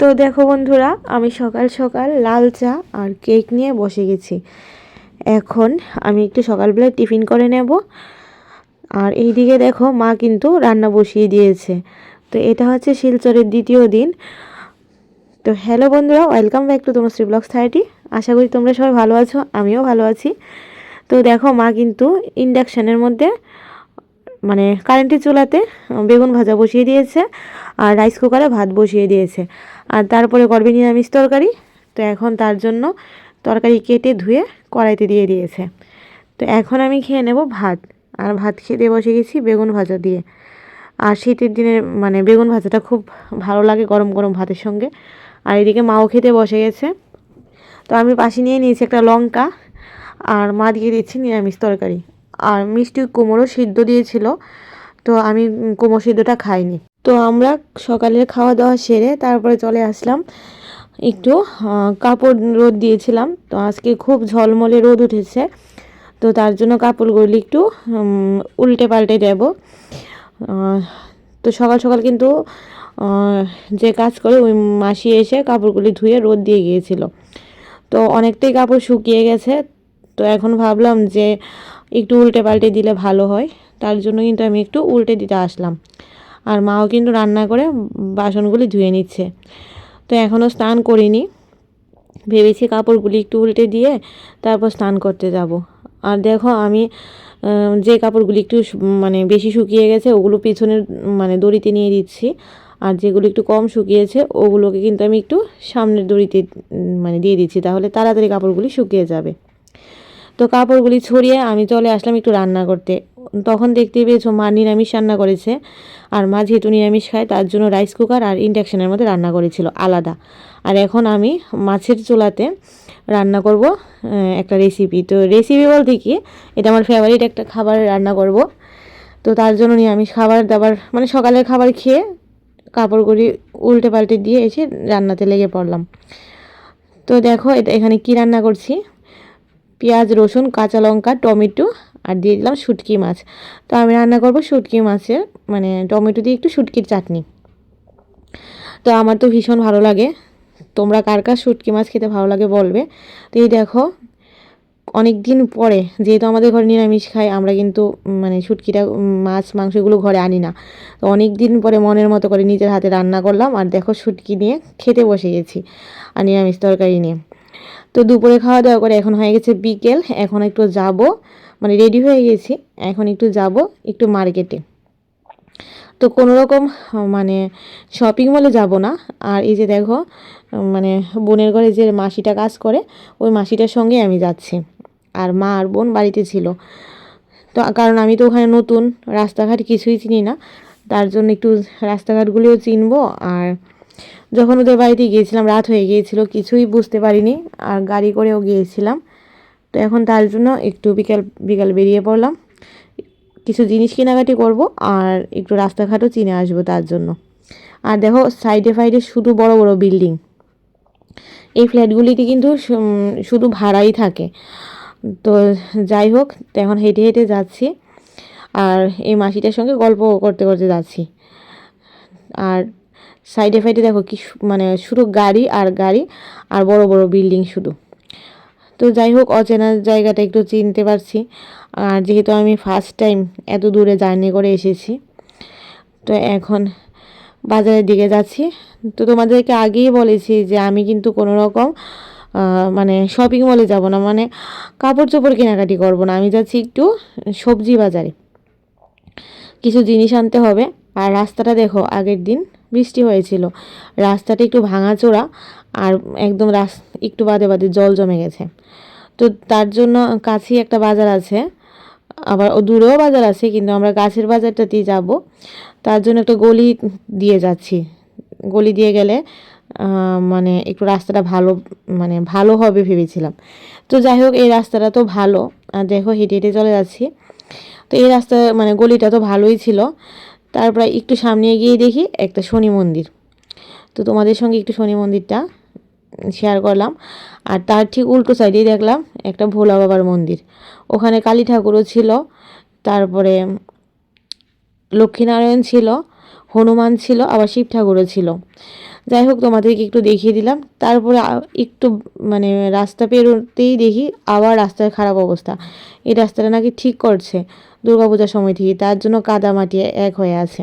তো দেখো বন্ধুরা, আমি সকাল সকাল লাল চা আর কেক নিয়ে বসে গেছি। এখন আমি একটু সকালবেলায় টিফিন করে নেব। আর এই দিকে দেখো মা কিন্তু রান্না বসিয়ে দিয়েছে। তো এটা হচ্ছে শিলচরের দ্বিতীয় দিন। তো হ্যালো বন্ধুরা, ওয়েলকাম ব্যাক টু তোমার শ্রী থার্টি। আশা করি তোমরা সবাই ভালো আছো, আমিও ভালো আছি। তো দেখো মা কিন্তু ইন্ডাকশানের মধ্যে মানে কারেন্টের চুলাতে বেগুন ভাজা বসিয়ে দিয়েছে আর রাইস কুকারে ভাত বসিয়ে দিয়েছে। আর তারপরে করবে নিরামিষ তরকারি। তো এখন তার জন্য তরকারি কেটে ধুয়ে কড়াইতে দিয়ে দিয়েছে। তো এখন আমি খেয়ে নেব ভাত। আর ভাত খেতে বসে গেছি বেগুন ভাজা দিয়ে। আর শীতের দিনে মানে বেগুন ভাজাটা খুব ভালো লাগে গরম গরম ভাতের সঙ্গে। আর এদিকে মাও খেতে বসে গেছে। তো আমি পাশে নিয়ে নিয়েছি একটা লঙ্কা। আর মা দিয়ে দিচ্ছি নিরামিষ তরকারি। আর মিষ্টি কুমড়ো সিদ্ধ দিয়েছিল, তো আমি কুমড়ো সিদ্ধটা খাইনি। তো আমরা সকালের খাওয়া দাওয়া সেরে তারপরে চলে আসলাম। একটু কাপড় রোদ দিয়েছিলাম, তো আজকে খুব ঝলমলে রোদ উঠেছে। তো তার জন্য কাপড়গুলি একটু উল্টে পাল্টে দেব। তো সকাল সকাল কিন্তু যে কাজ করে ওই মাসি এসে কাপড়গুলি ধুয়ে রোদ দিয়ে গিয়েছিল। তো অনেকটাই কাপড় শুকিয়ে গেছে, তো এখন ভাবলাম যে একটু উল্টে পাল্টে দিলে ভালো হয়। তার জন্য কিন্তু আমি একটু উল্টে দিতে আসলাম। আর মাও কিন্তু রান্না করে বাসনগুলি ধুয়ে নিচ্ছে। তো এখনও স্নান করিনি। ভেবেছি কাপড়গুলি একটু উল্টে দিয়ে তারপর স্নান করতে যাব। আর দেখো আমি যে কাপড়গুলি একটু মানে বেশি শুকিয়ে গেছে, ওগুলো পিছনের মানে দড়িতে নিয়ে দিচ্ছি। আর যেগুলো একটু কম শুকিয়েছে, ওগুলোকে কিন্তু আমি একটু সামনের দড়িতে মানে দিয়ে দিচ্ছি। তাহলে তাড়াতাড়ি কাপড়গুলি শুকিয়ে যাবে। তো কাপড়গুলি ছড়িয়ে আমি চলে আসলাম একটু রান্না করতে। তখন দেখতে পেয়েছ মা নিরামিষ রান্না করেছে আর মা যেহেতু নিরামিষ খায়, তার জন্য রাইস কুকার আর ইন্ডাকশানের মধ্যে রান্না করেছিল, আলাদা। আর এখন আমি মাছের চুলাতে রান্না করব একটা রেসিপি তো রেসিপি বলতে কি, এটা আমার ফেভারিট একটা খাবার রান্না করব। তো তার জন্য নিরামিষ খাবার দাবার মানে সকালের খাবার খেয়ে কাপড়গুলি উল্টে পাল্টে দিয়ে এসে রান্নাতে লেগে পড়লাম। তো দেখো এটা এখানে কি রান্না করছি। পেঁয়াজ, রসুন, কাঁচা লঙ্কা, টমেটো আর দিয়ে দিলাম শুটকি মাছ। তো আমি রান্না করব শুটকি মাছের মানে টমেটো দিয়ে একটু শুটকির চাটনি। তো আমার তো ভীষণ ভালো লাগে। তোমরা কার কার শুটকি মাছ খেতে ভালো লাগে বলবে। তো এই দেখো অনেক দিন পরে যেহেতু আমাদের ঘরে নিরামিষ খাই, আমরা কিন্তু মানে শুটকিটা মাছ, মাংসগুলো ঘরে আনি না। তো অনেক দিন পরে মনের মতো করে নিজের হাতে রান্না করলাম আর দেখো শুটকি নিয়ে খেতে বসে গেছি। আর নিরামিষ তরকারি নিয়ে। তো দুপুরে খাওয়া দাওয়া করে এখন হয়ে গেছে বিকেল, এখন একটু যাব। মানে রেডি হয়ে গেছি, এখন একটু যাব একটু মার্কেটে তো কোনো রকম মানে শপিং মলে যাব না। আর এই যে দেখো মানে বোনের ঘরে যে মাসিটা কাজ করে, ওই মাসিটার সঙ্গে আমি যাচ্ছি। আর মা আর বোন বাড়িতে ছিল। তো কারণ আমি তো ওখানে নতুন, রাস্তাঘাট কিছুই চিনি না। তার জন্য একটু রাস্তাঘাটগুলিও চিনবো। আর যখন ওদের বাড়িতে গিয়েছিলাম, রাত হয়ে গিয়েছিল, কিছুই বুঝতে পারিনি, আর গাড়ি করেও গিয়েছিলাম। তো এখন তার জন্য একটু বিকাল বিকাল বেরিয়ে পড়লাম। কিছু জিনিস কেনাকাটি করব, আর একটু রাস্তাঘাটও চিনে আসব তার জন্য। আর দেখো, সাইডে ফাইডে শুধু বড় বড় বিল্ডিং। এই ফ্ল্যাটগুলিতে কিন্তু শুধু ভাড়াই থাকে। তো যাই হোক এখন হেঁটে হেঁটে যাচ্ছি। আর এই মাসিটার সঙ্গে গল্প করতে করতে যাচ্ছি। আর সাইডে ফাইডে দেখো কি মানে শুধু গাড়ি আর গাড়ি আর বড় বড় বিল্ডিং শুধু। তো যাই হোক, অচেনা জায়গাটা একটু চিনতে পারছি। আর যেহেতু আমি ফার্স্ট টাইম এত দূরে জার্নি করে এসেছি, তো এখন বাজারের দিকে যাচ্ছি। তো তোমাদেরকে আগেই বলেছি যে আমি কিন্তু কোনো রকম মানে শপিং মলে যাব না মানে কাপড় চোপড় কেনাকাটি করব না। আমি যাচ্ছি একটু সবজি বাজারে। কিছু জিনিস আনতে হবে। আর রাস্তাটা দেখো আগের দিন বৃষ্টি হয়েছিল। রাস্তাটা একটু ভাঙাচোরা আর একদম রাস, একটু বাদে বাদে জল জমে গেছে। তো তার জন্য কাছেই একটা বাজার আছে। আবার দূরেও বাজার আছে, কিন্তু আমরা গাছের বাজারটাতেই যাব। তার জন্য একটা গলি দিয়ে যাচ্ছি। গলি দিয়ে গেলে মানে একটু রাস্তাটা ভালো মানে ভালো হবে ভেবেছিলাম। তো যাই হোক, এই রাস্তাটা তো ভালো। আর দেখো হেঁটে হেঁটে চলে যাচ্ছি। তো এই রাস্তা মানে গলিটা তো ভালোই ছিল। তারপরে একটু সামনে গিয়ে দেখি একটা শনি মন্দির। তো তোমাদের সঙ্গে একটু শনি মন্দিরটা শেয়ার করলাম। আর তার ঠিক উল্টো সাইডেই দেখলাম একটা ভোলা বাবার মন্দির। ওখানে কালী ঠাকুরও ছিল, তারপরে লক্ষ্মীনারায়ণ ছিল, হনুমান ছিল, আবার শিব ঠাকুরও ছিল। যাই হোক, তোমাদেরকে একটু দেখিয়ে দিলাম। তারপরে একটু মানে রাস্তা পেরোতেই দেখি আবার রাস্তার খারাপ অবস্থা। এই রাস্তাটা নাকি ঠিক করছে দুর্গাপূজার সময় থেকে, তার জন্য কাদা মাটি এক হয়ে আছে।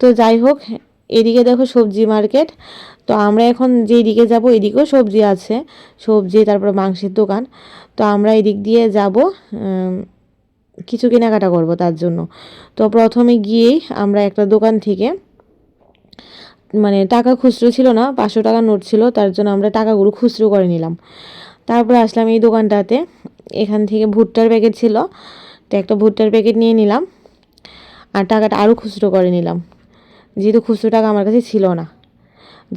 তো যাই হোক, এদিকে দেখো সবজি মার্কেট। তো আমরা এখন যেই দিকে যাব এদিকেও সবজি আছে, সবজি, তারপর মাংসের দোকান। তো আমরা এদিক দিয়ে যাব কিছু কেনাকাটা করব তার জন্য। তো প্রথমে গিয়েই আমরা একটা দোকান থেকে মানে টাকা খুচরো ছিল না, পাঁচশো টাকা নোট ছিল, তার জন্য আমরা টাকাগুলো খুচরো করে নিলাম। তারপরে আসলাম এই দোকানটাতে, এখান থেকে ভুট্টার প্যাকেট ছিল, তো একটা ভুট্টার প্যাকেট নিয়ে নিলাম, আর টাকাটা আরও খুচরো করে নিলাম। যেহেতু খুচরো টাকা আমার কাছে ছিল না,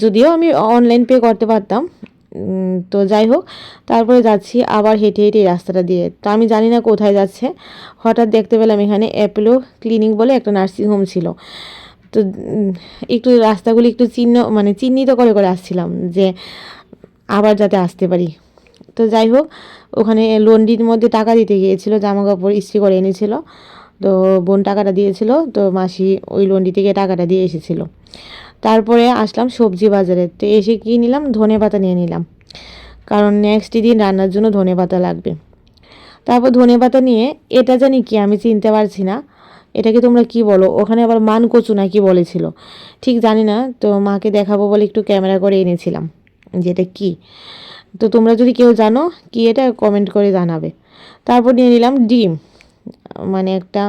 যদিও আমি অনলাইন পে করতে পারতাম তো যাই হোক, তারপরে যাচ্ছি আবার হেঁটে হেঁটে এই রাস্তাটা দিয়ে। তো আমি জানি না কোথায় যাচ্ছে, হঠাৎ দেখতে পেলাম এখানে অ্যাপেলো ক্লিনিক বলে একটা নার্সিং হোম ছিল। তো একটু রাস্তাগুলি একটু চিহ্ন মানে চিহ্নিত করে করে আসছিলাম যে আবার যাতে আসতে পারি। তো যাই হোক, ওখানে লন্ডির মধ্যে টাকা দিতে গিয়েছিল জামা কাপড় ইস্ত্রি করে এনেছিল। তো বোন টাকাটা দিয়েছিল, তো মাসি ওই লন্ডি থেকে টাকাটা দিয়ে এসেছিল। তারপরে আসলাম সবজি বাজারে, তো এসে কী নিলাম? ধনে পাতা নিয়ে নিলাম। কারণ নেক্সট দিন রান্নার জন্য ধনে পাতা লাগবে। তারপর ধনে পাতা নিয়ে, এটা জানি কি আমি চিনতে পারছি না। এটাকে তোমরা কি বলো? ওখানে আবার মান কচু না কি বলেছিল? ঠিক জানি না, তো মাকে দেখাবো বলে একটু ক্যামেরা করে এনেছিলাম, যে এটা কী? তো তোমরা যদি কেউ জানো কি এটা কমেন্ট করে জানাবে। তারপর নিয়ে নিলাম ডিম মানে একটা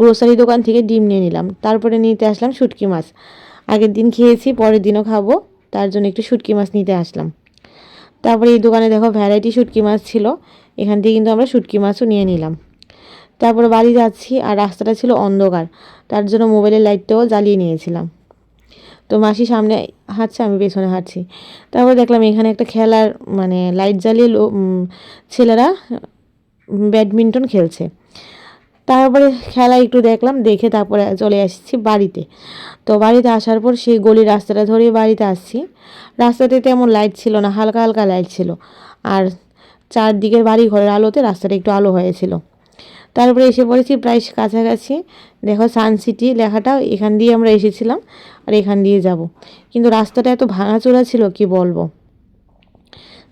গ্রোসারি দোকান থেকে ডিম নিয়ে নিলাম। তারপরে নিতে আসলাম শুটকি মাছ। আগের দিন খেয়েছি, পরের দিনও খাব, তার জন্য একটু শুটকি মাছ নিতে আসলাম। তারপরে এই দোকানে দেখো ভ্যারাইটি শুটকি মাছ ছিল, এখান থেকে কিন্তু আমরা শুটকি মাছও নিয়ে নিলাম। তারপরে বাড়ি যাচ্ছি আর রাস্তাটা ছিল অন্ধকার। তার জন্য মোবাইলের লাইটটাও জ্বালিয়ে নিয়েছিলাম। তো মাসি সামনে হাঁটছে, আমি পেছনে হাঁটছি। তারপর দেখলাম এখানে একটা খেলার মানে লাইট জ্বালিয়ে লো- ছেলেরা ব্যাডমিন্টন খেলছে। তারপরে খেলা একটু দেখলাম, দেখে তারপরে চলে আসছি বাড়িতে। তো বাড়িতে আসার পর সেই গলির রাস্তাটা ধরে বাড়িতে আসছি। রাস্তাতে তেমন লাইট ছিল না, হালকা হালকা লাইট ছিল। আর চারদিকের বাড়ি ঘরের আলোতে রাস্তাটা একটু আলো হয়েছিল। তারপরে এসে পড়েছি প্রায় কাছাকাছি। দেখো সানসিটি লেখাটা, এখান দিয়ে আমরা এসেছিলাম আর এখান দিয়ে যাব। কিন্তু রাস্তাটা এত ভাঙাচোরা ছিল, কি বলব?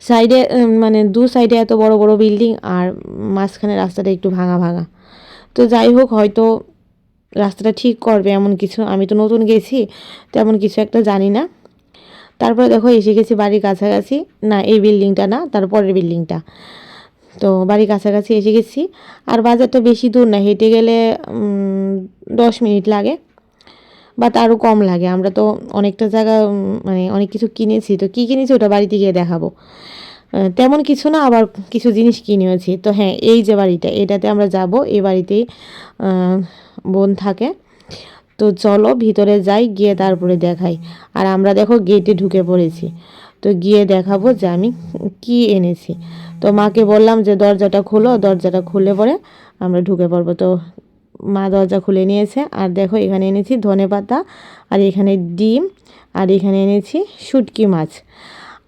সাইডে মানে দু সাইডে এত বড় বড় বিল্ডিং আর মাঝখানে রাস্তাটা একটু ভাঙা ভাঙা। তো যাই হোক, হয়তো রাস্তাটা ঠিক করবে এমন কিছু। আমি তো নতুন গেছি, তেমন কিছু একটা জানি না। তারপরে দেখো, এসে গেছি বাড়ির কাছাকাছি। না, এই বিল্ডিংটা না তারপরের বিল্ডিংটা তো বাড়ির কাছাকাছি এসে গেছি। আর বাজারটা বেশি দূর না, হেঁটে গেলে দশ মিনিট লাগে বা তারও কম লাগে। আমরা তো অনেকটা জায়গা মানে অনেক কিছু কিনেছি। তো কী কিনেছি ওটা বাড়িতে গিয়ে দেখাবো। তেমন কিছু না, আবার কিছু জিনিস কিনেওছি। তো হ্যাঁ এই যে বাড়িটা, এটাতে আমরা যাব এই বাড়িতেই বোন থাকে। তো চলো, ভিতরে যাই, গিয়ে তারপরে দেখাই। আর আমরা দেখো গেটে ঢুকে পড়েছি। তো গিয়ে দেখাবো যে আমি কি এনেছি। তো মাকে বললাম যে, দরজাটা খোলো, দরজাটা খুলে পরে আমরা ঢুকে পড়ব। তো মা দরজা খুলে নিয়েছে। আর দেখো, এখানে এনেছি ধনে পাতা, আর এখানে ডিম, আর এখানে এনেছি শুটকি মাছ।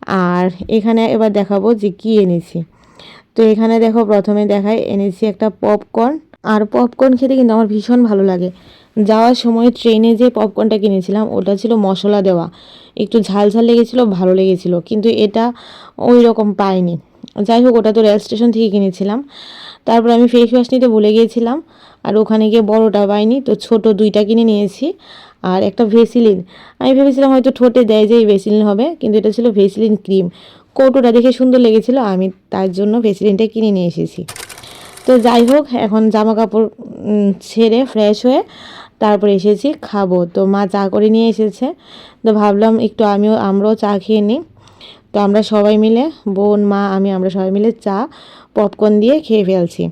আর এখানে এবার দেখাবো যে কি এনেছি। তো এখানে দেখো, প্রথমে দেখাই, এনেছি একটা পপকর্ন। আর পপকর্ন খেতে কিন্তু আমার ভীষণ ভালো লাগে। যাওয়ার সময় ট্রেনে যে পপকর্নটা কিনেছিলাম, ওটা ছিল মশলা দেওয়া। একটু ঝাল ঝাল লেগেছিলো, ভালো লেগেছিলো। কিন্তু এটা ওই রকম পাইনি। যাই হোক, ওটা তো রেল স্টেশন থেকে কিনেছিলাম। তারপর আমি ফেস ওয়াশ নিতে ভুলে গিয়েছিলাম। আর ওখানে গিয়ে বড়টা পাইনি, তো ছোট দুইটা কিনে নিয়েছি। আর একটা ভেসিলিন আমি ভেবেছিলাম হয়তো ঠোঁটে দেয় যে এই ভেসিলিন হবে, কিন্তু এটা ছিল ভেসিলিন ক্রিম কৌটোটা দেখে সুন্দর লেগেছিলো, আমি তার জন্য ভেসিলিনটা কিনে নিয়ে এসেছি। তো যাই হোক, এখন জামা কাপড় ছেড়ে ফ্রেশ হয়ে তারপরে এসেছি খাব। তো মা চা করে নিয়ে এসেছে। তো ভাবলাম একটু আমিও আমরাও চা খেয়ে নিই। তো আমরা সবাই মিলে, বোন, মা, আমি, আমরা সবাই মিলে চা পপকর্ন দিয়ে খেয়ে ফেলছি।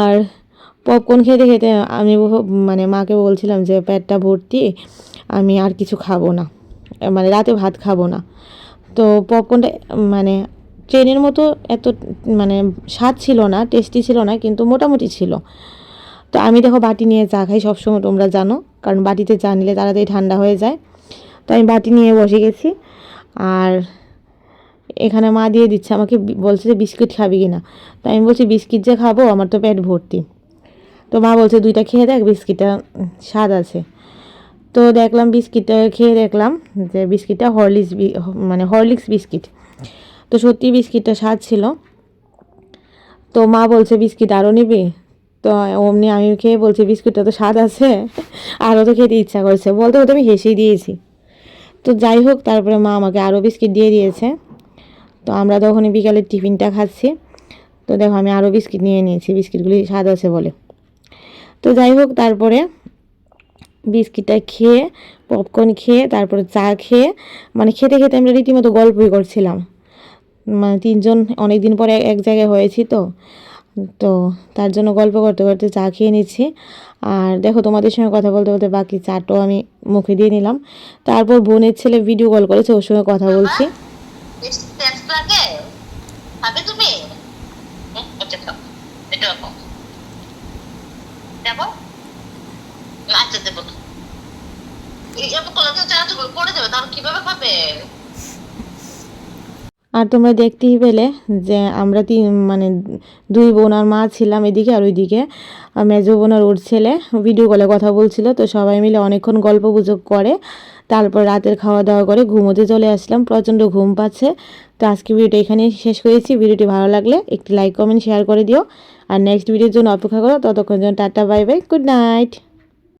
আর পপকর্ন খেতে খেতে আমি মানে মাকে বলছিলাম যে, পেটটা ভর্তি, আমি আর কিছু খাব না। মানে রাতে ভাত খাব না। তো পপকর্নটা মানে ট্রেনের মতো এত মানে স্বাদ ছিল না টেস্টি ছিল না, কিন্তু মোটামুটি ছিল। তো আমি দেখো বাটি নিয়ে চা খাই, সবসময় তোমরা জানো, কারণ বাটিতে চা নিলে তাড়াতাড়ি ঠান্ডা হয়ে যায়। তো আমি বাটি নিয়ে বসে গেছি। আর এখানে মা দিয়ে দিচ্ছে, আমাকে বলছে যে বিস্কিট খাবি কি না তো আমি বলছি, বিস্কিট যে খাব, আমার তো পেট ভর্তি। তো মা বলছে, দুইটা খেয়ে দেখ, বিস্কিটটা, স্বাদ আছে। তো দেখলাম বিস্কিটটা খেয়ে দেখলাম যে বিস্কিটটা হরলিক্স মানে হরলিক্স বিস্কিট। তো সত্যি বিস্কিটটা স্বাদ ছিল। তো মা বলছে, বিস্কিট আরও নিবি? তো অমনি আমি খেয়ে বলছি, বিস্কুটটা তো স্বাদ আছে। আরও তো খেতে ইচ্ছা করছে। বলতে বলতে আমি হেসেই দিয়েছি। তো যাই হোক, তারপরে মা আমাকে আরও বিস্কিট দিয়ে দিয়েছে। তো আমরা তখন বিকালের টিফিনটা খাচ্ছি। তো দেখো, আমি আরও বিস্কিট নিয়ে নিয়েছি, বিস্কিটগুলি স্বাদ আছে বলে। তো যাই হোক, তারপরে বিস্কিটটা খেয়ে, পপকর্ন খেয়ে, তারপরে চা খেয়ে মানে খেতে খেতে আমরা রীতিমতো গল্পই করছিলাম। মানে তিনজন অনেক দিন পরে এক জায়গায় হয়েছি তো। তো তার জন্য গল্প করতে করতে চা খেয়ে নিচ্ছি। আর দেখো তোমাদের সঙ্গে কথা বলতে বলতে বাকি চাটাও আমি মুখে দিয়ে নিলাম। তারপর বোনের ছেলে ভিডিও কল করেছে, ওর সঙ্গে কথা বলছি। আচ্ছা দেবো। তাহলে কীভাবে খাবে? আর তোমরা দেখতেই পেলে যে আমরা তিন মানে দুই বোন আর মা ছিলাম এদিকে আর ওইদিকে। মেজো বোন আর ওর ছেলে ভিডিও কলে কথা বলছিল, তো সবাই মিলে অনেকক্ষণ গল্প গুজব করে, তারপর রাতের খাওয়া দাওয়া করে ঘুমোতে চলে আসলাম, প্রচণ্ড ঘুম পাচ্ছে। তো আজকে ভিডিওটা এখানেই শেষ করেছি ভিডিওটি ভালো লাগলে একটি লাইক কমেন্ট শেয়ার করে দিও। আর নেক্সট ভিডিওর জন্য অপেক্ষা করো ততক্ষণ জন্য tata bye bye good night